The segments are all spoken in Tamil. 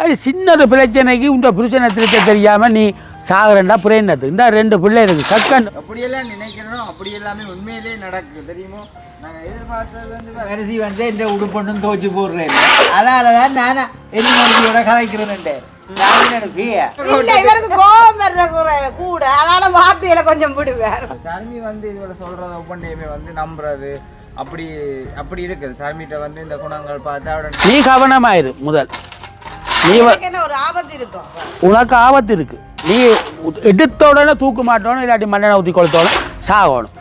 அது சின்ன ஒரு பிரச்சனைக்கு உண்ட புருஷனை திருத்த தெரியாமல் நீ சாகுறேன்டா புரியனது. இந்த ரெண்டு பிள்ளை இருக்கு. கக்கன் அப்படியெல்லாம் நினைக்கிறோம் அப்படி எல்லாமே உண்மையிலே நடக்குது தெரியுமோ? நாங்கள் எதிர்பார்த்தது வந்து அரிசி வந்து இந்த உடுப்பொண்ணும் துவச்சி போடுறேன். அதால தான் நான். என்ன மருந்தியோட கதைக்கிறேன்ட்டு கூட. அதனால வார்த்தையில கொஞ்சம் விடுவார் சர்மி வந்து இதோட சொல்றது ஒவ்வொன்றையுமே வந்து நம்புறது. அப்படி அப்படி இருக்குது. சர்மிட்ட வந்து இந்த குணங்கள் பார்த்து நீ கவனமாயிரு முதல். நீ உனக்கு ஆபத்து இருக்கு. நீ எடுத்த உடனே தூக்க மாட்டோணும் இல்லாட்டி மண்ணெண்ணை ஊற்றி கொளுத்தோணும். சாகணும்.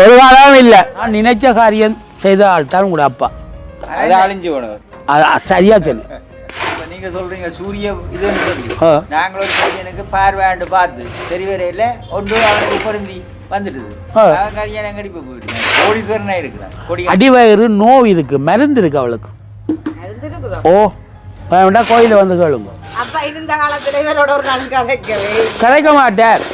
ஒரு காலம் இல்லை. நான் நினைச்ச காரியம் செய்த ஆள் தான் உங்களோட அப்பா சரியா இப்ப நீங்க சொல்றீங்க சூரிய இதுன்னு சொல்லி ஆ. நாங்களும் பையனுக்கு பார்வையாண்டு பார்த்து. சரி வரையில ஒன்று அவனுக்கு பொருந்தி வந்துடுது. அவன் கல்யாணம் கடிப்பு போயிட்டு கோடீஸ்வரனா இருக்கிறான். அடிவயிறு நோவு இருக்கு மருந்து இருக்கு அவளுக்கு. ஓ வேண்டா கோயிலில் வந்து கேளுங்க அப்ப இருந்த காலத்துல இவரோட ஒரு நாள் கதைக்கவே கிடைக்க மாட்டார்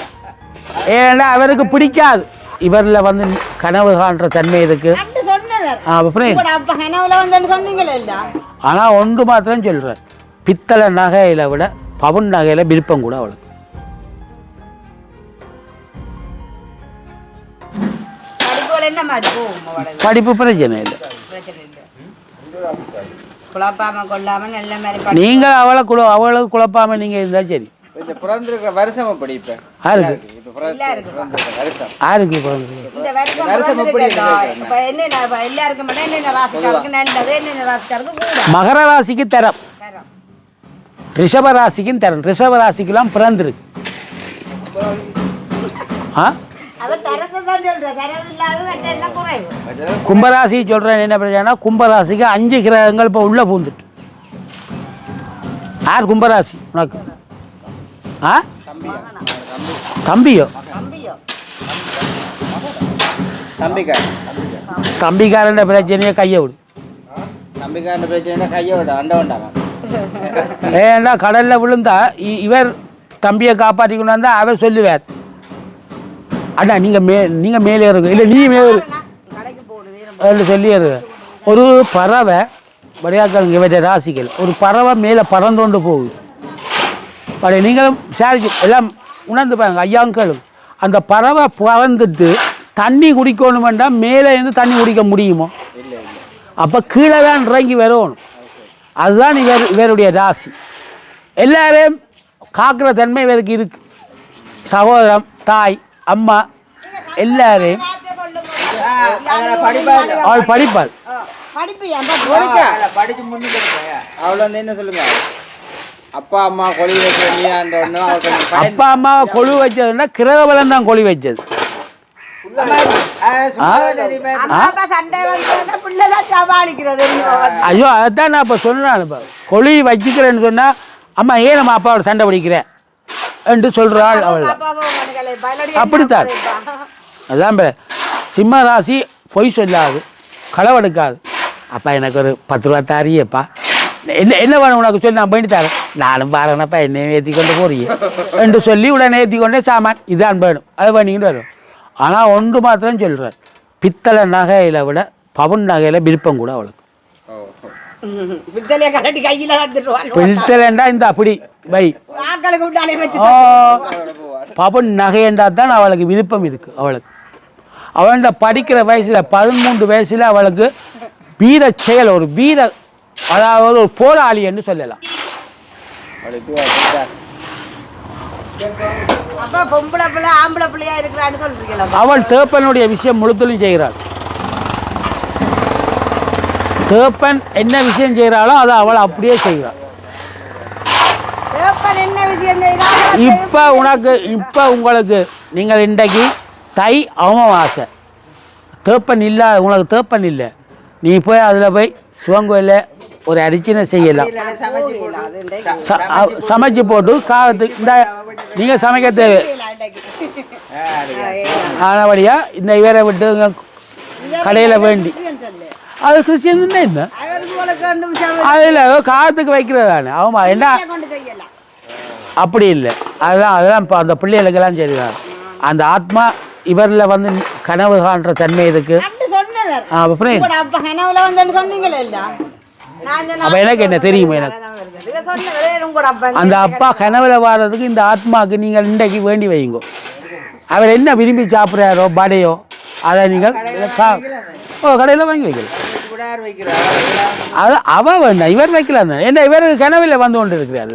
ஏன்னா அவருக்கு பிடிக்காது இவரில் வந்து கனவு காண்ற தன்மை இருக்கு ஆனால் ஒன்று மாத்திரம் சொல்கிறேன் பித்தளை நகையில விட பவுன் நகையில விருப்பம் கூட அவளுக்கு படிப்பு பிரச்சனை இல்லை குழப்பாம கொள்ளாம நல்ல மாதிரி நீங்கள் அவளை குழ அவளுக்கு குழப்பாம நீங்கள் இருந்தால் சரி. இந்த பிறந்திருக்கிற வருஷம் அப்படி இப்ப? மகர ராசிக்கு தரம். தரம். ரிஷப ராசிக்கும் தரம். ரிஷப ராசிக்கெல்லாம் பிறந்திருக்கு. ஆ? கும்பராசி சொல்கிறேன் என்ன பிரச்சனைனா கும்பராசிக்கு அஞ்சு கிரகங்கள் இப்போ உள்ளே பூந்துட்டு. யார் கும்பராசி உனக்கு? ஆ? தம்பியோ? தம்பியோ? தம்பிக்கார் தம்பிக்காரன் பிரச்சனையை கையை விடு. தம்பிக்காரன் பிரச்சனை கையை விட அண்ட வேண்டாம் ஏன்னா கடலில் விழுந்தா இ- இவர் தம்பியை காப்பாற்றி கொண்டாந்தா அவர் சொல்லுவார். அண்ணா நீங்கள் மே நீங்கள் மேலே இருங்க இல்லை நீ மேலே இரு கடைக்கு ஒரு பறவை விளையாக்கள் இவற்றை ராசிகள். ஒரு பறவை மேலே பறந்தோண்டு போகுது. அப்படி நீங்களும் விசாரிச்சு எல்லாம் உணர்ந்து பாருங்க ஐயாங்களும் அந்த பறவை பறந்துட்டு தண்ணி குடிக்கணும் வேண்டாம் மேலே இருந்து தண்ணி குடிக்க முடியுமோ? அப்போ கீழே தான் இறங்கி வரணும். அதுதான் இவர் இவருடைய ராசி. எல்லாரையும் காக்கிற தன்மை இவருக்கு இருக்குது சகோதரம் தாய் அம்மா எல்லாரையும் அவள் படிப்பாள். படிப்பு ஏன் படிச்சு முன்னுக்கு அவள வந்து என்ன சொல்லுங்க? அப்பா அம்மா கொழி பயந்து- அப்பா அம்மாவை கொழு வச்சதுன்னா கிரகபலம் தான் கொழி வச்சது. ஐயோ அதான் நான் இப்போ சொன்னேன் கொழி வச்சுக்கிறேன்னு சொன்னால் அம்மா ஏன் நம்ம அப்பாவோட சண்டை பிடிக்கிறேன் என்று சொல்கிறாள் அவள். அப்படித்தான். அதான் சிம்ம ராசி பொய் சொல்லாது களவெடுக்காது அப்பா எனக்கு ஒரு பத்து ரூபா தாரியப்பா. என்ன என்ன வேணும் உனக்கு சொல்லி நான் போயிட்டு தரேன். நானும் பாருங்கப்பா என்னையும் ஏற்றி கொண்டு போறீங்க. என்று சொல்லி உடனே ஏற்றி கொண்டே சாமான் இதான் வேணும். அதை பண்ணிக்கிட்டு வரும். ஆனால் ஒன்று மாத்திரம் சொல்கிறேன் பித்தளை நகையில விட பவுன் நகையில விருப்பம் கூட அவளுக்கு. வித்தலைய கலட்டி கையில தந்துடுவாள் பித்தளைண்டா இந்த அப்படி. வை பவுன். நகையண்டா தான் அவளுக்கு விருப்பம் இருக்கு அவளுக்கு. அவள்கிட்ட படிக்கிற வயசுல பதிமூன்று வயசுல அவளுக்கு வீர செயல் ஒரு வீர அதாவது ஒரு போராளி என்று சொல்லலாம். அவள் தேப்பனுடைய விஷயம் முழுத்தலும் செய்கிறாள். தேப்பன் என்ன விஷயம் செய்கிறாளோ அதை அவள் அப்படியே செய்கிறாள் தேப்பன் என்ன விஷயம் செய்யறாங்க இப்போ உனக்கு இப்போ உங்களுக்கு நீங்கள் இன்றைக்கு தை அமாவாசை தேப்பன் இல்லாத உங்களுக்கு தேப்பன் இல்லை. நீ போய் அதில் போய் சிவன் கோயிலில் ஒரு அரிச்சனை செய்யலாம். சமைச்சு போட்டு காலத்துக்கு இந்த நீங்கள் சமைக்க தேவை. ஆனபடியாக இந்த இவரை விட்டு கடையில் வேண்டி. அது கிறிஸ்டியன் தான் என்ன அதில் காலத்துக்கு வைக்கிறது தானே ஆமா என்ன அப்படி இல்லை அதுதான் அதெல்லாம் இப்போ அந்த பிள்ளைகளுக்கெல்லாம் சரிதான் அந்த ஆத்மா இவரில் வந்து கனவு காண்ற தன்மை கூட அப்ப எனக்கு என்ன தெரியுமா எனக்கு அந்த அப்பா கனவுல வாடுறதுக்கு இந்த ஆத்மாக்கு நீங்கள் இன்றைக்கு வேண்டி வைங்க அவர் என்ன விரும்பி சாப்பிட்றாரோ படையோ அதை நீங்கள் ஓ கடையில் வாங்கி வைக்கலாம் அது அவ வேண்டாம் இவர் வைக்கலாம் தான் ஏன்னா இவர் கனவில் வந்து கொண்டு இருக்கிறார்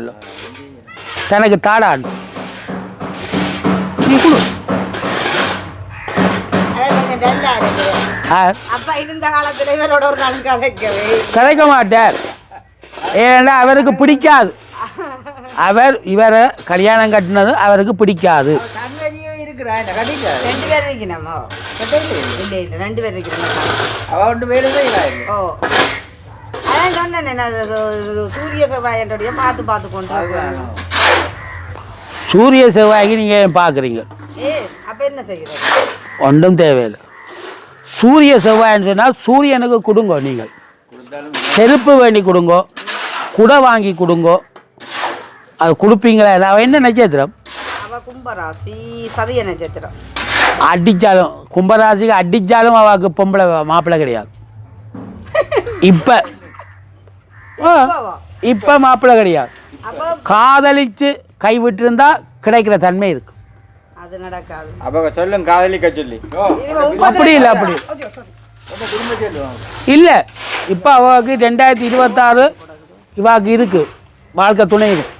தனக்கு தாடான். நீ கொடு. அவன் கொஞ்சம் டல்லா இருக்கு ஆ, அப்பா இருந்த காலத்துல இவரோட ஒரு நாள் கதைக்கவே. கதைக்க மாட்டார். ஏன்னா அவருக்கு பிடிக்காது. அவர் இவரை கல்யாணம் கட்டினது அவருக்கு பிடிக்காது. ரெண்டு பேர் இருக்கணுமோ? இல்லை இல்லை ரெண்டு பேர் இருக்கிறோம் அவ ஒன்று வேலை செய்யலாம் ஓ. அதான் சொன்னேன் சூரிய செவ்வாயன்றைய பார்த்து பார்த்து கொண்டு இருக்கணும். சூரிய செவ்வாய்க்கு நீங்கள் பார்க்குறீங்க? ஏ அப்ப என்ன செய்கிறது? ஒன்றும் தேவையில்லை. சூரிய செவ்வாய்ன்னு சொன்னால் சூரியனுக்கு கொடுங்க நீங்கள். செருப்பு வேண்டி கொடுங்கோ குடை வாங்கி கொடுங்கோ. அது கொடுப்பீங்களா? என்ன நட்சத்திரம்? கும்பராசி சதய நட்சத்திரம் அடித்தாலும் கும்பராசிக்கு அடித்தாலும் அவளுக்கு பொம்பளை மாப்பிள்ளை கிடையாது. இப்போ. இப்போ மாப்பிள்ளை கிடையாது. காதலித்து கைவிட்டிருந்தா கிடைக்கிற தன்மை இருக்கு. அது நடக்காது. அப்ப சொல்லுங்க காதலிக்க சொல்லி. அப்படி இல்லை அப்படி. இல்லை இப்போ அவளுக்கு ரெண்டாயிரத்தி இருபத்தாறு இவாக்கு இருக்கு. வாழ்க்கை துணை இருக்கு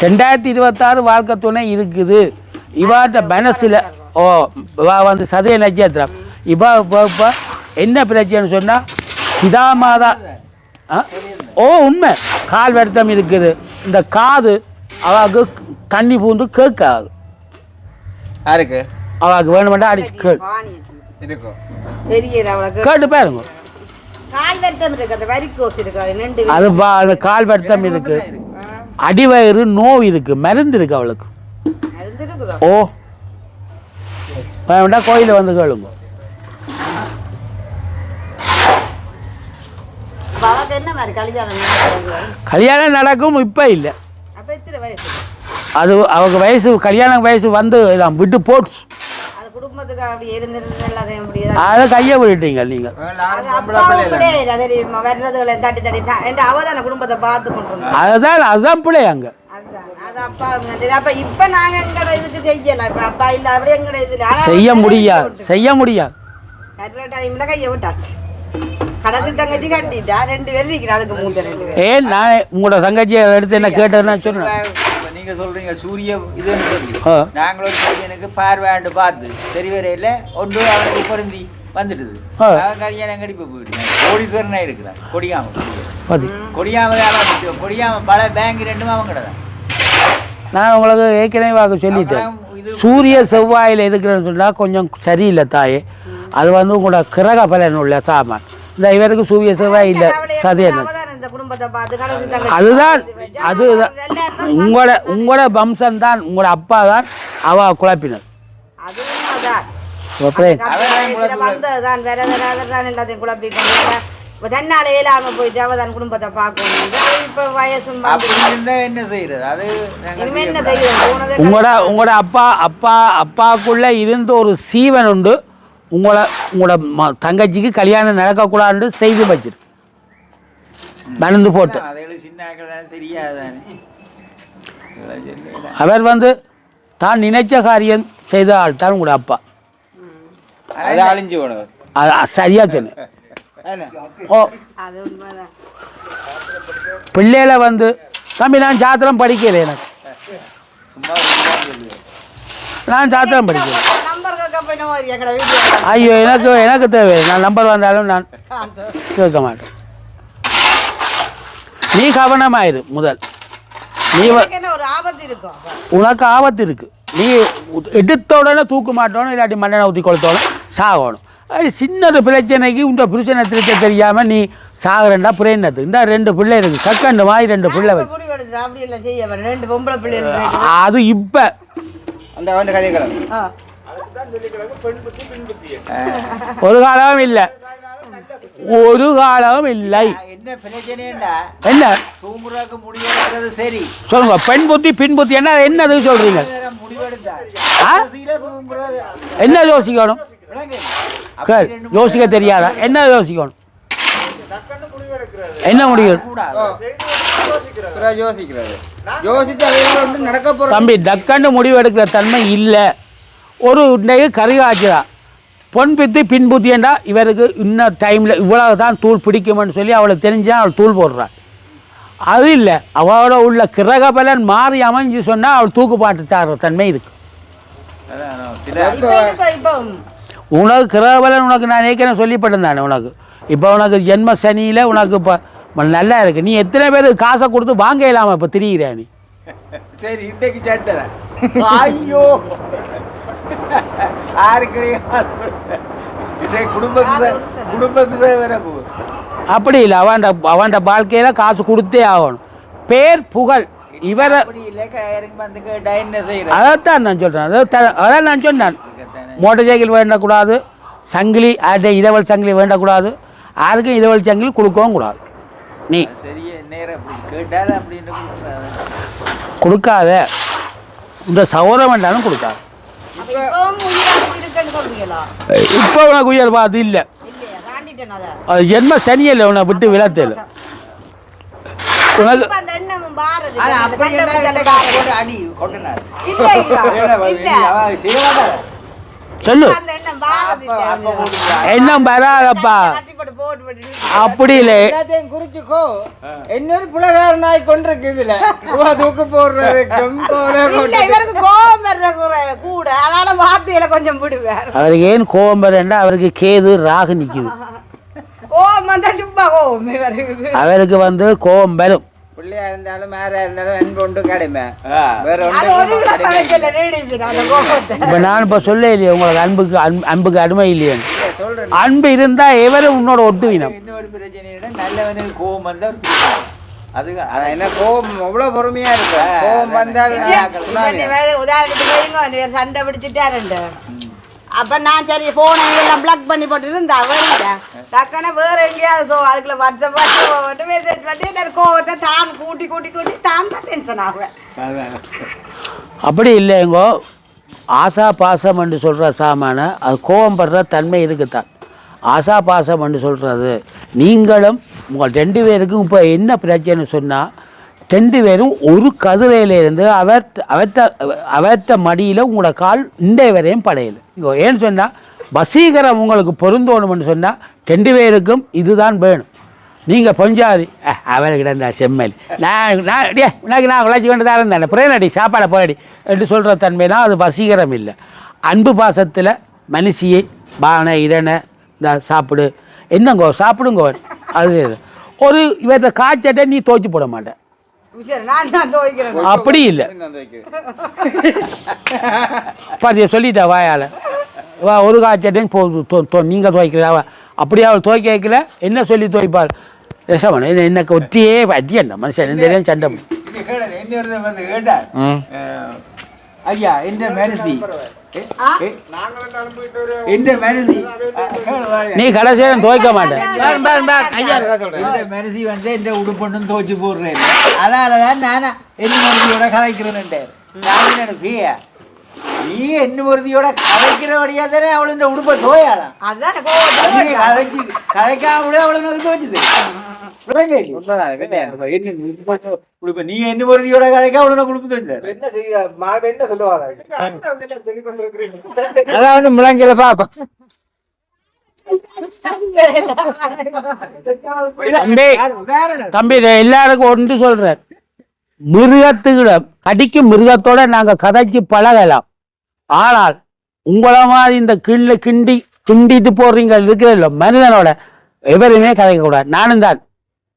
ரெண்டாயிரத்தி இருபத்தாறு வாழ்க்கை துணை இருக்குது. இவாட்ட மனசில் ஓ இவா வந்து சதய நட்சத்திரம். இவா இப்போ என்ன பிரச்சனைன்னு சொன்னால் பிதா மாதா ஆ? ஓ உண்மை. கால் வருத்தம் இருக்குது. இந்த காது அவாக்கு தண்ணி பூந்து கேட்காது. யாருக்கு? அவாக்கு வேணுமெண்டா அடி கேட்டு வாணி. இருக்கும் தெரியல அவளுக்கு கேட்டு பாருங்க. அது வா- கால் வருத்தம் இருக்குது அடிவயிறு நோவு இருக்கு. மருந்து இருக்கு அவளுக்கு. ஓ. வேண்டாம் கோயிலில் வந்து கேளுங்க. கல்யாணம்? கல்யாணம் நடக்கும் இப்போ இல்லை. அது அவங்க வயசு கல்யாண வயசு வந்து விட்டு போட்டு அது குடும்பத்துக்கு அப்படி இருந்திருந்து எல்லாத்தையும் அப்படி அதை கையை விட்டுட்டீங்க நீங்கள் அது அது வர்றதுகளை தட்டி தட்டி தான் என்ற அவ தானே குடும்பத்தை பார்த்து கொண்டு. அதுதான் அதுதான் பிள்ளை அங்கே. அதுதான் அது அப்பா வந்து- அப்ப இப்ப நாங்க எங்கட இதுக்கு செய்யலாம் இப்ப அப்பா இல்ல அப்படியே எங்கட இதுல. ஆனா செய்ய முடியாது. செய்ய முடியாது ஏன் நான் உங்களோட தங்கச்சியை எடுத்து என்ன கேட்டேன்னா சொன்னேன். நீங்க சொல்றீங்க சூரிய இதுன்னு சொல்லி. நாங்களும் சூரியனுக்கு பார்வையாண்டு பார்த்து சரி வரையில ஒன்று அவனுக்கு பொருந்தி வந்துடுது. அவன் கல்யாணம் கடிப்பு போயிட்டு கோடீஸ்வரனா இருக்கிறான் கொடியாம. கொடியாம கொடியாம பல பேங்க் ரெண்டுமே அவங்க தான். நான் உங்களுக்கு ஏற்கனவே வாக்கு சொல்லிட்டேன். சூரிய செவ்வாயில் இருக்கிறேன்னு சொன்னால் கொஞ்சம் சரியில்லை தாயே. அது வந்து உங்களோட கிரக பலன் உள்ள சாமான். இந்த இவருக்கு சூரிய செவ்வாய் இல்லை சதயம். அதுதான். பார்த்து அது ரெண்டாயிரத்தி உங்களோட உங்களோட வம்சம் தான் உங்களோட அப்பா தான் அவ குழப்பினர் தன்னால இயலாம போயிட்டு அவ தான் குடும்பத்தை பார்க்கணும். இப்ப வயசும் என்ன செய்யறது? அது என்ன செய்யணும் போனதே உங்களோட உங்களோட அப்பா அப்பா அப்பாக்குள்ள இருந்த ஒரு சீவன் உண்டு. உங்களோட உங்களோட ம- தங்கச்சிக்கு கல்யாணம் நடக்கக்கூடாதுன்னு செய்து வச்சிருக்கு. மணந்து போட்டு. சின்ன. அவர் வந்து தான் நினைச்ச காரியம் செய்த ஆள் தான் உங்களோட அப்பா. சரியா சொன்னேன் ஓ. பிள்ளையில வந்து தம்பி நான் சாத்திரம் படிக்கல எனக்கு. நான் சாத்திரம் படிக்கல. ஐயோ எனக்கு எனக்கு தேவை நான் நம்பர் வந்தாலும் நான் கேட்க மாட்டேன். நீ கவனமாயிரு முதல். நீ உனக்கு ஆபத்து இருக்கு நீ எடுத்த உடனே தூக்க மாட்டோணும் இல்லாட்டி மண்ணெண்ணை ஊற்றி கொளுத்தோணும் சாகணும். அது சின்ன ஒரு பிரச்சனைக்கு இந்த புருஷனை திருத்த தெரியாம நீ சாகுறேன்டா புரியனது இந்த ரெண்டு பிள்ளை இருக்கு. கக்கண்டு மாதிரி ரெண்டு பிள்ளை வச்சு. அது இப்போ. ஒரு காலமும் இல்லை. ஒரு காலமும் இல்லை. என்ன பிரச்சனைண்டா என்ன? தூங்குறதுக்கு முடிவெடுக்கிறது சரி. சொல்லுங்க பெண் புத்தி பின் புத்தி என்ன என்னது சொல்றீங்க? என்ன யோசிக்கணும்? கேள் யோசிக்க தெரியாதா. என்ன யோசிக்கணும்? என்ன போற தம்பி டக்கண்டு முடிவு எடுக்கிற தன்மை இல்லை. ஒரு இன்றைக்கு கரிகாய்ச்சதா பொன் பித்து பின் புத்தியண்டா இவருக்கு இன்னும் டைமில் இவ்வளவு தான் தூள் பிடிக்கும்னு சொல்லி அவளுக்கு தெரிஞ்சா அவள் தூள் போடுறாள் அது இல்லை. அவளோட உள்ள கிரக பலன் மாறி அமைஞ்சு சொன்னால் அவள் தூக்குப்பாட்டு தாடுற தன்மை இருக்கு. உனக்கு கிரக பலன் உனக்கு நான் ஏற்கனவே சொல்லிப்பட்டேன் தானே உனக்கு. இப்போ உனக்கு ஜென்ம சனியில் உனக்கு இப்போ நல்லா இருக்கு. நீ எத்தனை பேர் காசை கொடுத்து வாங்க இல்லாமல் இப்போ திரிகிற நீ? சரி இன்றைக்கு சட்டை. ஐயோ. யாருக்கடையும் இன்றைக்கு குடும்ப பிசை குடும்ப பிசை வேற போகுது அப்படி இல்லை அவன்ட அவன்ட வாழ்க்கையில் காசு கொடுத்தே ஆகணும் பேர் புகழ் இவரை அதைத்தான் நான் சொல்கிறேன் அதான் நான் சொன்னேன் மோட்டார் சைக்கிள் வேண்டக்கூடாது சங்கிலி யார்கிட்ட இதவள் சங்கிலி வேண்டக்கூடாது யாருக்கும் இதவள் சங்கிலி கொடுக்கவும் கூடாது நீ. கொடுக்காத இந்த சௌரம் வேண்டாலும் கொடுக்காது இப்போ உனக்கு உயர் இல்லை. அதை. அது ஜென்ம சனியில் உன்னை விட்டு விளத்தல உனக்கு என்ன அடி சொல்லு. என்ன வராதப்பா. அப்படி இல்லை. குறிச்சுக்கோ. இன்னொரு புலகாரனாய் கொண்டிருக்கு இதுல. ரூபா தூக்கு போடுறதுக்கும் கோபம் வர்ற கூட. அதனால வார்த்தையில கொஞ்சம் விடுவார். அவருக்கு ஏன் கோபம் வரேன்டா அவருக்கு கேது ராகு நிற்குது கோபம் வந்தா சும்மா கோபம் அவருக்கு வந்து கோபம் வரும். பிள்ளையா இருந்தாலும் மேரா இருந்தாலும் அன்பு ஒன்று கடுமை. வேற இப்போ நான் இப்போ சொல்ல இல்லையே உங்களுக்கு அன்புக்கு அன்பு அன்புக்கு அடிமை இல்லையேன்னு சொல்றேன். அன்பு இருந்தால் எவரும் உன்னோட ஒட்டுவினம். இன்னொரு பிரச்சனையிட நல்லவனுக்கு கோபம் வந்தா. அது என்ன கோபம் அவ்வளவு பொறுமையா இருக்கு கோபம் வந்தால் இப்ப நீ வேற உதாரணத்துக்கு சண்டை பிடிச்சிட்டாருண்டு அப்ப நான் சரி போனை எல்லாம் பிளாக் பண்ணி போட்டு இருந்தா வேற டக்குன்னு வேற எங்கேயாவது சோ அதுக்குள்ள வாட்ஸ்அப் வாட்ஸ்அப் மெசேஜ் பண்ணி எனக்கு கோவத்தை தான் கூட்டி கூட்டி கூட்டி தான் தான் டென்ஷன் ஆகுவேன் அப்படி இல்லைங்கோ ஆசா பாசம் என்று சொல்கிற சாமான அது கோபம் படுற தன்மை இருக்குத்தான். ஆசா பாசம் என்று சொல்கிறது நீங்களும் உங்கள் ரெண்டு பேருக்கும் இப்போ என்ன பிரச்சனை சொன்னால் ரெண்டு பேரும் ஒரு கதிரையிலேருந்து அவர்த்த அவர்த்த அவர்த்த மடியில் உங்களோட கால் இன்றைய வரையும் படையல ஏன்னு சொன்னால் வசீகரம் உங்களுக்கு பொருந்தோணும்னு சொன்னால் ரெண்டு பேருக்கும் இதுதான் வேணும். நீங்கள் பொஞ்சாதி அஹ், அவர்கிட்ட இருந்தால் செம்மல். நான் நான் டே உனக்கு நான் உழைச்சி கொண்டு தான். இருந்தேன் பிரேனடி சாப்பாடை போயடி என்று சொல்கிற தன்மைனா அது வசீகரம் இல்லை. அன்பு பாசத்தில் மனுஷியை பானை இதனை இந்த சாப்பிடு. என்னங்கோ சாப்பிடுங்கோ. அது ஒரு இவற்றை காய்ச்சட்டை நீ தோச்சி போட மாட்டேன் சரி நான் தான் துவைக்கிறேன் அப்படி இல்லை. பாத்தியா சொல்லிட்டா வாயால். வா ஒரு காய்ச்சட்டையும் போ நீங்கள் துவைக்கிறா வா. அப்படியே அவள் துவைக்க வைக்கல. என்ன சொல்லி துவைப்பாள்? ரசமன் என்ன எனக்கு ஒத்தியே அடியண்ணா மனுஷன் எந்த நேரம் சண்டை. ஐயா எந்த மேனசி எந்த மேனசி நீ கடைசியாக துவைக்க மாட்டேன். இந்த மனசி வந்து இந்த உடுப்பொண்ணும் துவச்சு போடுறேன் அதால தான் நானா என்ன மருதியோட கதைக்கிறேன்ட்டு நான் எனக்கு நீ என்ன மருதியோட கதைக்கிறபடியா தானே அவள் இந்த உடுப்பை துவையாளாம் அவளை துவைச்சுது. உடுப்ப நீ என்ன மருதியோட கதைக்கா அவளை குடுப்பு துவைச்சாரு என்ன செய்ய மாடு என்ன சொல்லுவாங்க அதான் ஒன்று முழங்கில பாப்பா. தம்பி எல்லாருக்கும் ஒன்று சொல்கிறேன் மிருகத்துக்கிடம் கடிக்கும் மிருகத்தோட நாங்கள் கதைச்சு பழகலாம். ஆனால் உங்களை மாதிரி இந்த கிள்ள கிண்டி கிண்டிட்டு போடுறீங்க இருக்கிறதில்ல மனிதனோட எவருமே கதைக்கக்கூடாது நானும் தான்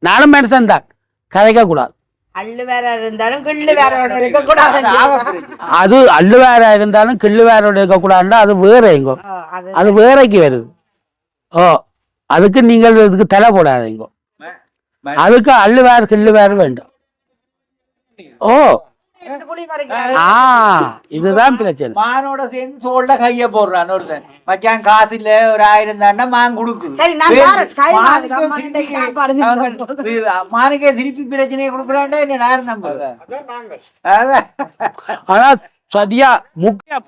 நானும் மனுஷன் தான். கதைக்கக்கூடாது அள்ளு வேற இருந்தாலும் கிள்ளு வேற இருக்க கூடாது அது அள்ளு வேற இருந்தாலும் கிள்ளு வேரோட இருக்கக்கூடாதுன்னா அது வேற எங்கோ அது அது வேறைக்கு வருது. ஓ அதுக்கு நீங்கள் இதுக்கு தலை போடாதீங்க. அதுக்கு அள்ளு வேறு கிள்ளு வேறு வேண்டும். ஓ இதுதான் பிரச்சனை. மானோட சேர்ந்து தோல்ல கைய போடுறான் ஒருத்தன். மச்சான் காசு இல்ல ஒரு ஆயிரம் தாண்டா மான் கொடுக்குது சரி, நான் வேறு- பாரு, கை மாறு, மானுக்கே அம்மா திருப்பி- கிட்ட சாப்பாடு அவன் வி- மானுக்கே திருப்பி பிரச்சனையை கொடுக்குறான்டா என்ன யாரு நம்புறது? அதான் ஆனா சரியா முக்கியம்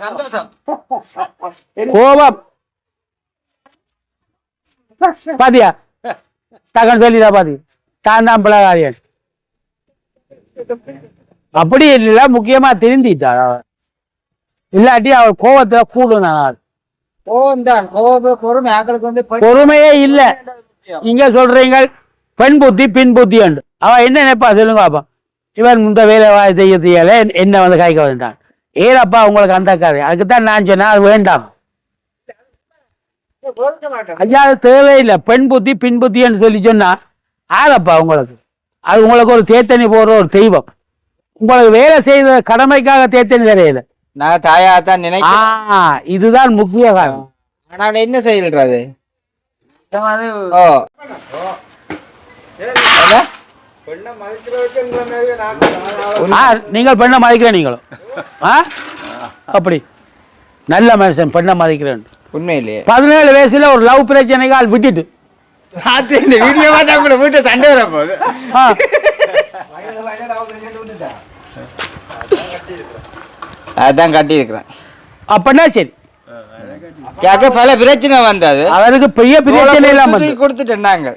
சந்தோஷம். கோபம். பாத்தியா? தகன் சொல்லிடா பாதி? தான் தான் பிள்ளைகாரியன் அப்படி இல்லை முக்கியமா திருந்திட்டாள் அவ. இல்லாட்டி அவள் கோவத்துல பெண் பொறுமையே இல்ல. இங்க சொல்றீங்க பெண் புத்தி பின் புத்தி உண்டு அவ என்ன நினைப்பா? சொல்லுங்க பாப்பா இவன் இந்த வேலை செய்ய செய்யல என்ன வந்து காய்க்க வந்துட்டான் ஏலப்பா உங்களுக்கு அந்த கதை. அதுக்குத்தான் நான் சொன்னேன் அது வேண்டாம். ஐயா தேவையில்லை. பெண் புத்தி பின் புத்தின்னு சொல்லி சொன்னா ஆளப்பா உங்களுக்கு. அது உங்களுக்கு ஒரு தேத்தனி போடுற ஒரு தெய்வம். உங்களுக்கு வேலை செய்த கடமைக்காக தேத்தனி தெரியல. நான் தாயா தான் ஆ இதுதான் முக்கிய காரணம். ஆனால் என்ன செய்யறது ஓ. ஆ நீங்கள் பெண்ணை மதிக்கிற நீங்களும். ஆ? அப்படி. நல்ல மனுஷன் பெண்ணை மதிக்கிறேன். உண்மையிலேயே பதினேழு வயசுல ஒரு லவ் பிரச்சனைக்கால் விட்டுட்டு. பார்த்து இந்த வீடியோ பார்த்தா கூட வீட்டை சண்டை வர போகுது அதான் கட்டியிருக்கிறேன். அப்படின்னா சரி. கேட்க பல பிரச்சனை வந்தது. அவருக்கு பெரிய பிரச்சனை தூக்கி கொடுத்துட்டேன் நாங்கள்.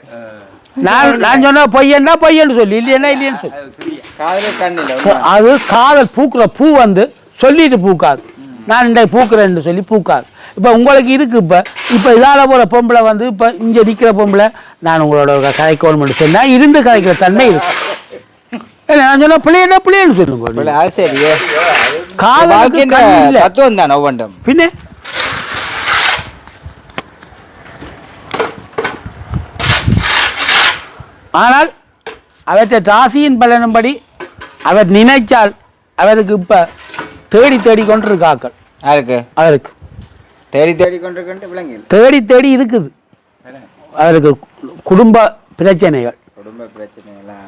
நான் நான் சொன்ன பொய்யன்னா பொய்யன்னு சொல்லி இல்லைன்னா இல்லைன்னு சொல்லி. அது காதல் பூக்குற பூ வந்து சொல்லிட்டு பூக்காது. நான் இந்த பூக்குறேன்னு சொல்லி பூக்காது. இப்போ உங்களுக்கு இருக்கு இப்போ. இப்போ இதால போகிற பொம்பளை வந்து இப்போ இங்கே நிற்கிற பொம்பளை. நான் உங்களோட கதைக்கணும்னு சொன்னால் இருந்து கதைக்கிற தன்மை இருக்கு. இல்ல, நான் பிள்ளைன்னா சொல்லுங்க சரி. தான் ஒவ்வொன்றும். பின்ன? ஆனால் அவற்றை ராசியின் பலனும்படி அவர் நினைச்சால் அவருக்கு இப்ப தேடி தேடி கொண்டிருக்காக்கள் யாருக்கு? அவருக்கு. தேடி தேடி கொண்டிருக்கின்ற விலங்கில் தேடி தேடி இருக்குது அவருக்கு குடும்ப பிரச்சனைகள். குடும்ப பிரச்சனை எல்லாம்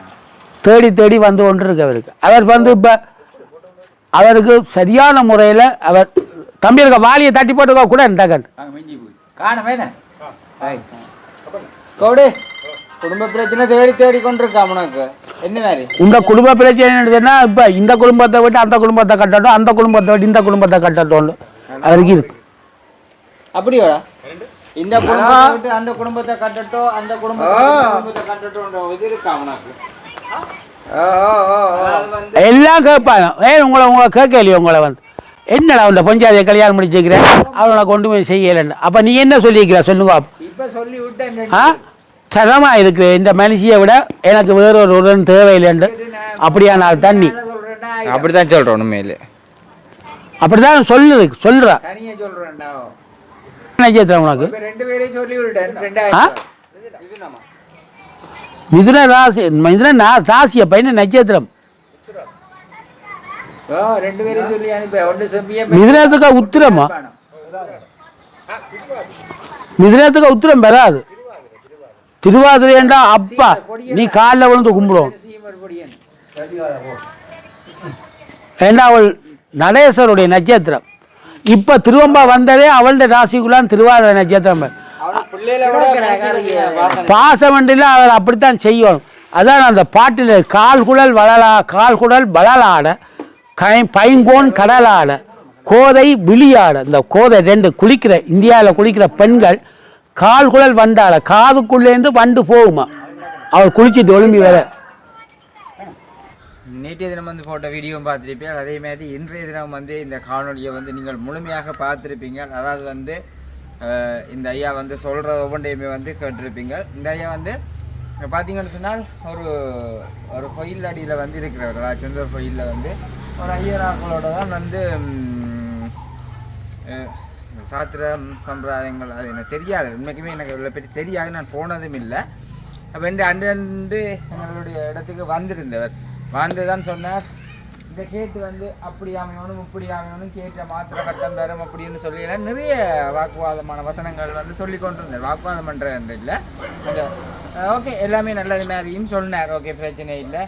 தேடி தேடி வந்து கொண்டிருக்கு அவருக்கு. அவர் வந்து இப்ப அவருக்கு சரியான முறையில அவர் தம்பி இருக்க வாலியை தட்டி போட்டுக்கோ கூட டகன் காணமே கோடு குடும்ப பிரச்சனை தேடி தேடி கொண்டிருக்காம உனக்கு என்ன மாதிரி? இந்த குடும்ப பிரச்சனை இப்ப இந்த குடும்பத்தை விட்டு அந்த குடும்பத்தை கட்டட்டும் அந்த குடும்பத்தை விட்டு இந்த குடும்பத்தை கட்டட்டும் அவருக்கு இருக்கு. அப்படியா இந்த குடும்பத்தை விட்டு அந்த குடும்பத்தை கட்டட்டும் அந்த குடும்பத்தை விட்டு இந்த குடும்பத்தை கட்டட்டும் இது இருக்கா வந்து எல்லாம் கேட்பாங்க. ஏன் உங்களை உங்களை கேட்கலையே உங்களை வந்து? என்னடா அந்த பஞ்சாயத்தை கல்யாணம் முடிச்சிருக்கிறேன் அவனை கொண்டு போய் செய்யலைன்னு. அப்ப நீ என்ன சொல்லியிருக்கிற? சொல்லுங்க. இப்ப சொல்லி விட்டேன் ஆ? தரமா இருக்கு. இந்த மனுஷியை விட எனக்கு வேறொரு உடன் தேவையில்லைன்னு. அப்படியானால் தண்ணி. அப்படித்தான் சொல்றோம் உண்மையிலே. அப்படிதான் சொல்லுது சொல்றா. பையன் நட்சத்திரம் ஓ ரெண்டு பேரையும் சொல்லி அனுப்பி. ஒன்று செம்பிய மிதுனத்துக்கு உத்திரமா? மிதுனத்துக்கு உத்திரம் பெறாது திருவாதிரையண்டா அப்பா நீ காலில் விழுந்து கும்பிடும் ஏண்டா அவள் நடேசருடைய நட்சத்திரம்? இப்ப திருவம்பா வந்ததே அவளுடைய ராசிக்குள்ளான் திருவாதிரை நட்சத்திரம். பாசமண்டில அவர் அப்படித்தான் செய்யணும் அதான் அந்த பாட்டில் கால் குழல் வளலா கால் குழல் வளலாட கை பைங்கோன் கடலாட கோதை விழியாட இந்த கோதை ரெண்டு குளிக்கிற இந்தியாவில் குளிக்கிற பெண்கள் கால் குழல் வண்டாட காதுக்குள்ளேருந்து வண்டு போகுமா? அவர் குளிச்சுட்டு ஒழும்பி வர. நேற்றைய தினம் வந்து போட்ட வீடியோவும் பார்த்துருப்பீர்கள் அதே மாதிரி இன்றைய தினம் வந்து இந்த காணொலியை வந்து நீங்கள் முழுமையாக பார்த்துருப்பீங்க. அதாவது வந்து இந்த ஐயா வந்து சொல்கிற ஒவ்வொன்றையுமே வந்து கேட்டிருப்பீங்க. இந்த ஐயா வந்து பார்த்தீங்கன்னு சொன்னால் ஒரு ஒரு கோயில் அடியில் வந்து இருக்கிறவர். அதாவது கோயிலில் வந்து ஒரு ஐயராக்களோட தான் வந்து சாத்திரம் சம்பிரதாயங்கள் அது எனக்கு தெரியாது. உண்மைக்குமே எனக்கு இதில் பற்றி தெரியாது. நான் போனதும் இல்லை. அப்போ ரெண்டு அண்டு அண்டு எங்களுடைய இடத்துக்கு வந்திருந்தவர். வந்து தான் சொன்னார். இந்த கேட்டு வந்து அப்படி அமையணும் இப்படி அமையணும் கேட்ட மாத்திரை கட்டம் பெறும் அப்படின்னு சொல்லி நிறைய வாக்குவாதமான வசனங்கள் வந்து சொல்லி கொண்டிருந்தார். வாக்குவாதம் பண்ணுறது இல்லை. அந்த ஓகே எல்லாமே நல்லது மாதிரியும் சொன்னார். ஓகே பிரச்சனை இல்லை.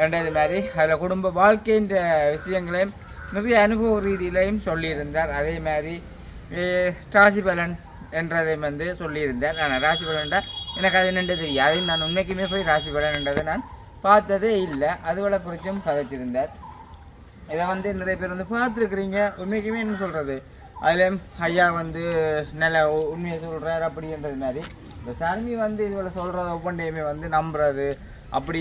ரெண்டாவது மாதிரி அதில் குடும்ப வாழ்க்கைன்ற விஷயங்களையும் நிறைய அனுபவ ரீதியிலையும் சொல்லியிருந்தார். அதே மாதிரி ராசிபலன் என்றதை வந்து சொல்லியிருந்தார். ஆனால் ராசிபலன்டா எனக்கு அது என்னென்று தெரியாது. நான் உண்மைக்குமே போய் ராசிபலன் என்றதை நான் பார்த்ததே இல்லை. அதுவளை குறித்தும் கதைச்சிருந்தார் இதை வந்து நிறைய பேர் வந்து பார்த்துருக்குறீங்க. உண்மைக்குமே என்ன சொல்கிறது அதில் ஐயா வந்து நல்ல உண்மையை சொல்கிறார் அப்படின்றது மாதிரி. இந்த சாமி வந்து இதில் சொல்கிறத ஒவ்வொன்றையுமே வந்து நம்புறது. அப்படி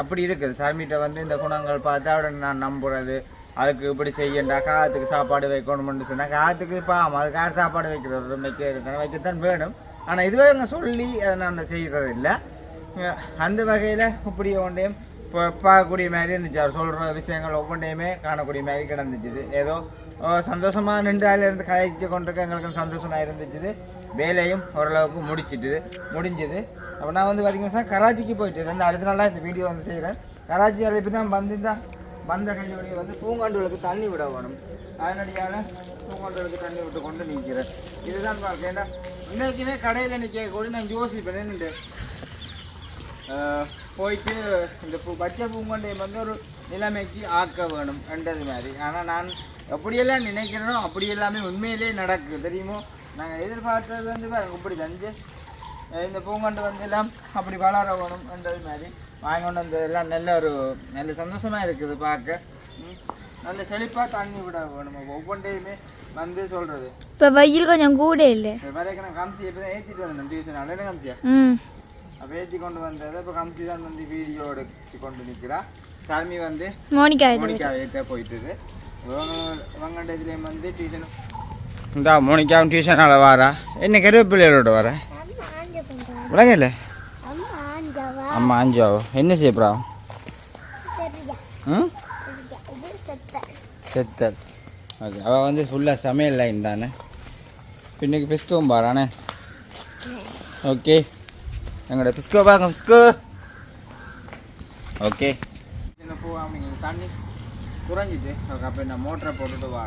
அப்படி இருக்குது. சாமிகிட்ட வந்து இந்த குணங்கள் பார்த்தா உடனே நான் நம்புறது. அதுக்கு இப்படி செய்யண்டா காற்றுக்கு சாப்பாடு வைக்கணும்னு சொன்னால் காத்துக்கு பாவம். அதுக்கு யார் சாப்பாடு வைக்கிறது வைக்க வைக்கத்தான் வேணும். ஆனால் இதுவே அங்கே சொல்லி அதை நான் செய்கிறது இல்லை அந்த வகையில் இப்படி ஒன்றையும் இப்போ பார்க்கக்கூடிய மாதிரி இருந்துச்சு. அவர் சொல்கிற விஷயங்கள் ஒவ்வொன்றையுமே காணக்கூடிய மாதிரி கிடந்துச்சு ஏதோ சந்தோஷமாக நின்று அதில் இருந்து கதைச்சு கொண்டிருக்க எங்களுக்கு சந்தோஷமாக இருந்துச்சு வேலையும் ஓரளவுக்கு முடிச்சிட்டுது. முடிஞ்சுது. அப்போ நான் வந்து பார்த்தீங்கன்னா கராச்சிக்கு போயிட்டு அந்த அடுத்த நாளாக இந்த வீடியோ வந்து செய்கிறேன் கராச்சி இப்போ தான் வந்து தான் வந்த கையோடைய வந்து பூங்காண்டுகளுக்கு தண்ணி விட வேணும். அதனடியால் பூங்காண்டுகளுக்கு தண்ணி விட்டு கொண்டு நிற்கிறேன் இதுதான் பார்க்க. ஏன்னா இன்றைக்குமே கடையில் நிற்க கூட நான் யோசிப்பேன். நின்று போயிட்டு இந்த பூ பச்சை பூங்கொண்டையை வந்து ஒரு நிலைமைக்கு ஆக்க வேணும் என்றது மாதிரி. ஆனால் நான் எப்படியெல்லாம் நினைக்கிறேனோ அப்படி எல்லாமே உண்மையிலே நடக்குது. தெரியுமோ? நாங்கள் எதிர்பார்த்தது வந்து இப்படி தஞ்சு இந்த பூங்கொண்டு வந்து எல்லாம் அப்படி வளர வேணும் என்றது மாதிரி. வாங்கி கொண்டு வந்து எல்லாம் நல்ல ஒரு நல்ல சந்தோஷமாக இருக்குது பார்க்க. நல்ல செழிப்பாக தண்ணி விட வேணும். ஒவ்வொன்றையுமே வந்து சொல்கிறது இப்போ வெயில் கொஞ்சம் கூட இல்லை. வரைக்கும் நான் காமிச்சி இப்போ ஏற்றிட்டு வந்தேன் டியூஷன். அடையில காமிச்சியா? ஏற்றி கொண்டு வந்ததை இப்போ கம்சி தான் வந்து வீடியோ எடுத்து கொண்டு நிற்கிறா சாமி வந்து மோனிகா மோனிகா ஏற்ற போயிட்டுது. இவங்கண்ட இதுலேயும் வந்து டியூஷன் இந்தா மோனிகாவும் டியூஷனால் வாரா. என்ன கருவேப்பிள்ளையோட வர? விளங்கல அம்மா அஞ்சாவோ என்ன செய்யப்படா ம்? செத்தல். ஓகே அவள் வந்து ஃபுல்லாக சமையல் லைன் தானே? பின்னுக்கு பிஸ்கவும் பாரானே? ஓகே. எங்களோட பிஸ்கோ பார்க்க பிஸ்கோ. ஓகே. என்ன போகாம தண்ணி குறைஞ்சிட்டு. அப்போ நான் மோட்டரை போட்டுட்டு வா.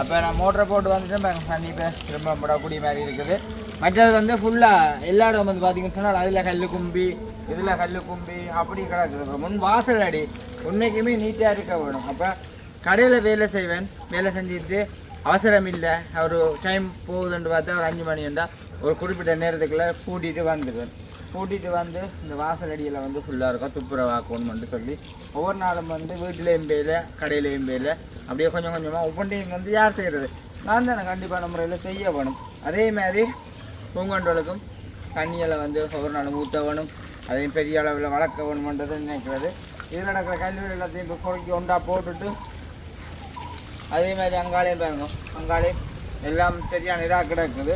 அப்போ நான் மோட்டரை போட்டு வந்துட்டு பாருங்க தண்ணி இப்போ திரும்ப விடக்கூடிய மாதிரி இருக்குது. மற்றது வந்து ஃபுல்லாக எல்லா இடம் வந்து பார்த்தீங்கன்னு சொன்னால் அதில் கல் கும்பி இதில் கல் கும்பி அப்படி கிடக்குது. முன் வாசல் அடி உண்மைக்குமே நீட்டாக இருக்க வேணும். அப்போ கடையில் வேலை செய்வேன். வேலை செஞ்சுட்டு அவசரம் இல்லை ஒரு டைம் போகுதுன்னு பார்த்தா ஒரு அஞ்சு மணி இருந்தால் ஒரு குறிப்பிட்ட நேரத்துக்குள்ளே கூட்டிகிட்டு வந்துடுவேன் கூட்டிகிட்டு வந்து இந்த வாசல் அடியில் வந்து ஃபுல்லாக இருக்கும். துப்புரவாக்கணும்னு சொல்லி ஒவ்வொரு நாளும் வந்து வீட்டிலையும் பேல கடையிலையும் பேல அப்படியே கொஞ்சம் கொஞ்சமாக ஒவ்வொன்றையும் வந்து யார் செய்கிறது நான் தானே கண்டிப்பான முறையில் செய்ய வேணும். அதே மாதிரி பூங்கொண்டலுக்கும் தண்ணியில் வந்து ஒவ்வொரு நாளும் ஊற்ற வேணும். அதையும் பெரிய அளவில் வளர்க்க வேணுமன்றது நினைக்கிறது. இதில் நடக்கிற கல்வி எல்லாத்தையும் இப்போ குறைக்கி ஒன்றா போட்டுட்டு அதே மாதிரி அங்காளையும் பாருங்க. அங்காளையும் எல்லாம் சரியான இதாக கிடக்குது.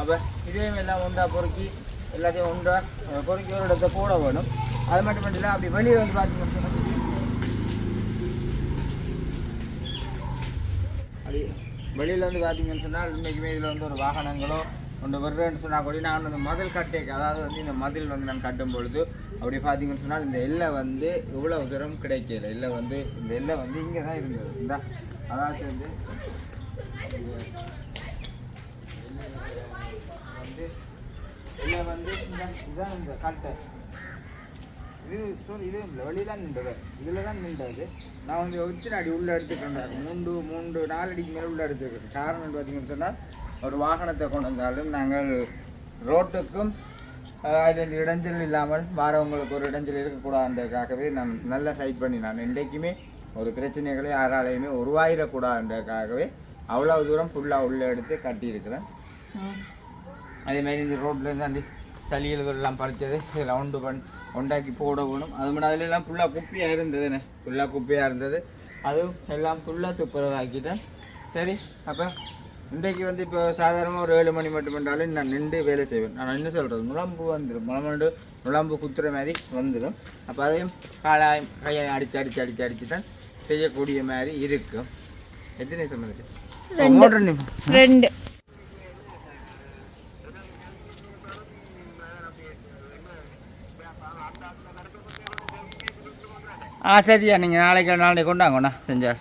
அப்போ இதையும் எல்லாம் ஒன்றா பொறுக்கி எல்லாத்தையும் ஒன்றா பொறுக்கி ஒரு இடத்த போட வேணும். அது மட்டும் இல்லை அப்படி வெளியே வந்து பார்த்தீங்கன்னா அப்படி வெளியில் வந்து பார்த்தீங்கன்னு சொன்னால் இன்றைக்குமே இதில் வந்து ஒரு வாகனங்களோ ஒன்று வர்றேன்னு சொன்னால் கூட நான் வந்து மதில் கட்டேக்கு அதாவது வந்து இந்த மதில் வந்து நான் கட்டும் பொழுது அப்படி பார்த்தீங்கன்னு சொன்னால் இந்த எல்லை வந்து இவ்வளோ தூரம் கிடைக்கல. எல்லை வந்து இந்த எல்லை வந்து இங்கே தான் இருந்தது. இந்த அதாவது வந்து வந்து எல்லை வந்து இந்த இதுதான் இந்த கட்டை. இது sorry, இது இல்லை நின்றது. இதில் தான் நின்றது. நான் வந்து வச்சு அடி உள்ள எடுத்துக்கிட்டேன் மூன்று மூன்று நாலு அடிக்கு மேலே உள்ள எடுத்துக்கிறேன் காரணம் பார்த்தீங்கன்னு சொன்னால் ஒரு வாகனத்தை கொண்டு வந்தாலும் நாங்கள் ரோட்டுக்கும் அதில் இடைஞ்சல் இல்லாமல் வாரவங்களுக்கு ஒரு இடைஞ்சல் இருக்கக்கூடாதுன்றதுக்காகவே நான் நல்லா சைட் பண்ணி நான் என்றைக்குமே ஒரு பிரச்சனைகளை யாராலையுமே உருவாயிடக்கூடாதுன்றதுக்காகவே அவ்வளோ தூரம் ஃபுல்லாக உள்ளே எடுத்து கட்டியிருக்கிறேன். அதே மாதிரி இந்த ரோட்லேருந்து இருந்து சளியல்கள்லாம் பறித்தது ரவுண்டு பண் உண்டாக்கி போட வேணும். அது மட்டும் அதுலெல்லாம் ஃபுல்லாக குப்பையாக இருந்ததுண்ணே ஃபுல்லாக குப்பையாக இருந்தது. அதுவும் எல்லாம் ஃபுல்லாக துப்புரவாக்கிட்டேன். சரி அப்போ இன்றைக்கு வந்து இப்போ சாதாரணமாக ஒரு ஏழு மணி மட்டும் என்றாலும் நான் நின்று வேலை செய்வேன். நான் என்ன சொல்கிறது முழம்பு வந்துடும் முழம்பு முழம்பு குத்துற மாதிரி வந்துடும் அப்போ அதையும் காலாயம் கையை அடித்து அடித்து அடித்து அடித்து தான் செய்யக்கூடிய மாதிரி இருக்கும். எத்தனை நிமிஷம் ரெண்டு. ஆ சரியா. நீங்கள் நாளைக்கு நாளைக்கு கொண்டாங்கண்ணா செஞ்சார்.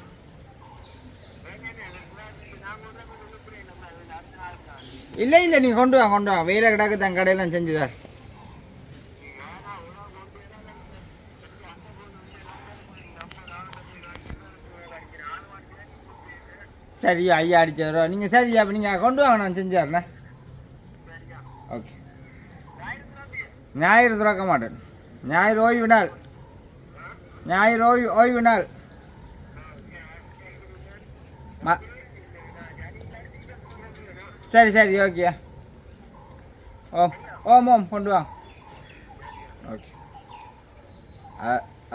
இல்லை இல்லை நீங்கள் கொண்டு வாங்க கொண்டு வாங்க வெயில கிடக்கு தன் கடையெல்லாம் செஞ்சுதார் சரியா ஐயா அடிச்சாரோ நீங்கள் சரியா அப்போ நீங்கள் கொண்டு வாங்க நான் செஞ்சாருண்ணே ஓகே. ஞாயிறு திறக்க மாட்டேன். ஞாயிறு ஓய்வு நாள். ஞாயிறு ஓய்வு ஓய்வு நாள். ம சரி சரி ஓகே ஓம் ஓம் ஓம் கொண்டு வா. ஓகே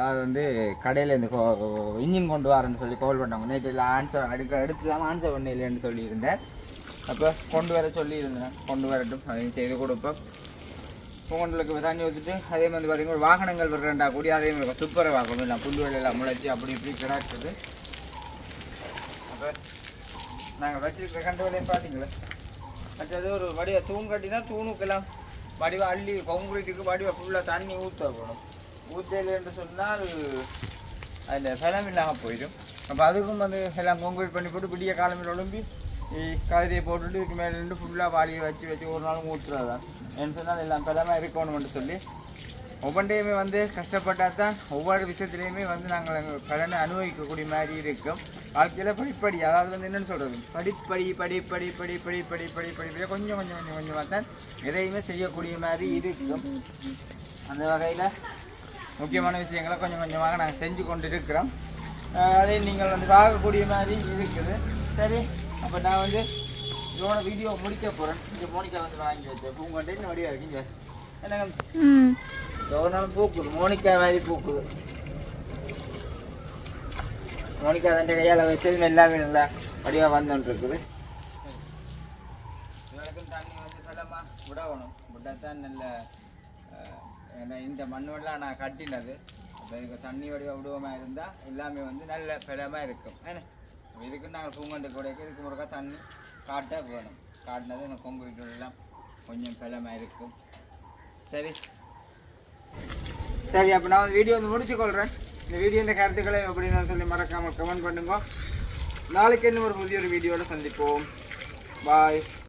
அது வந்து கடையில் இந்த இன்ஜின் கொண்டு வரேன்னு சொல்லி கால் பண்ணாங்க நேற்று இல்லை ஆன்சர் அடுக்க எடுத்துலாம் ஆன்சர் பண்ண இல்லைன்னு சொல்லியிருந்தேன். அப்போ கொண்டு வர சொல்லியிருந்தேன். கொண்டு வரட்டும் அதையும் செய்து கொடுப்போம். பூங்கொண்டலுக்கு தண்ணி ஊற்றிட்டு அதே மாதிரி பார்த்தீங்கன்னா வாகனங்கள் வருகிறண்டா கூடி அதே மாதிரி சுப்பரை வாக்கணும் இல்லை புல் வெளியெல்லாம் முளைச்சி அப்படி இப்படி கிடாக்குது. அப்போ நாங்கள் வச்சிருக்கிற கண்டு வேலையை பார்த்தீங்களா மற்றது ஒரு வடிவ தூண் கட்டினா தூணுக்கெல்லாம் வடிவ அள்ளி கான்கிரீட்டுக்கு வடிவ ஃபுல்லாக தண்ணி ஊற்ற போகணும். ஊற்றல என்று சொன்னால் அந்த பலம் இல்லாமல் போயிடும். அப்போ அதுக்கும் வந்து எல்லாம் கான்கிரீட் பண்ணி போட்டு விடிய காலமில் ஒழும்பி கதிரியை போட்டுட்டு இதுக்கு மேலே நின்று ஃபுல்லாக வாளியை வச்சு வச்சு ஒரு நாளும் ஊற்றுறதான் என்ன சொன்னால் எல்லாம் பலமாக இருக்கணும்னு சொல்லி ஒவ்வொன்றையுமே வந்து கஷ்டப்பட்டால் தான் ஒவ்வொரு விஷயத்துலையுமே வந்து நாங்கள் எங்கள் கடனை அனுபவிக்கக்கூடிய மாதிரி இருக்கும். வாழ்க்கையில் படிப்படி அதாவது வந்து என்னென்னு சொல்கிறது படிப்படி படிப்படி படி படி படி படி படி கொஞ்சம் கொஞ்சம் கொஞ்சம் கொஞ்சமாக தான் எதையுமே செய்யக்கூடிய மாதிரி இருக்கும். அந்த வகையில் முக்கியமான விஷயங்களை கொஞ்சம் கொஞ்சமாக நாங்கள் செஞ்சு கொண்டு இருக்கிறோம் ஆஹ் அதை நீங்கள் வந்து பார்க்கக்கூடிய மாதிரி இருக்குது. சரி அப்போ நான் வந்து இதோட வீடியோ முடிக்க போகிறேன் இங்கே மோனிக்கா வந்து வாங்கி வச்சேன் பூங்கொண்டே வழியாக இருக்குங்க இருக்கீங்க என்னங்க? எவ்வளோ பூக்குது மோனிக்கா மாதிரி பூக்குது மோனிக்கா தன் கையால் வச்சது எல்லாமே நல்லா வடிவாக வந்துட்டு இருக்குது இவருக்கும் தண்ணி வந்து பலமா விடணும் விட்டாதான் நல்ல ஏன்னா இந்த மண்ணெல்லாம் நான் கட்டினது. அப்போ இதுக்கு தண்ணி வடிவாக விடுவோமா இருந்தால் எல்லாமே வந்து நல்ல பலமாக இருக்கும். ஏன்னா இதுக்கு நாங்கள் பூங்கண்டு கூட இதுக்கு முருக்கா தண்ணி காட்ட வேணும் காட்டினது இந்த கொங்கு வீட்டுலாம் கொஞ்சம் பலமாக இருக்கும். சரி. சரி அப்போ நான் வந்து வீடியோ வந்து முடிச்சுக்கொள்கிறேன் இந்த வீடியோ இந்த கருத்துக்களை எப்படின்னு சொல்லி மறக்காமல் கமெண்ட் பண்ணுங்க. நாளைக்கு இன்னும் ஒரு புதிய ஒரு வீடியோவில் சந்திப்போம். பாய்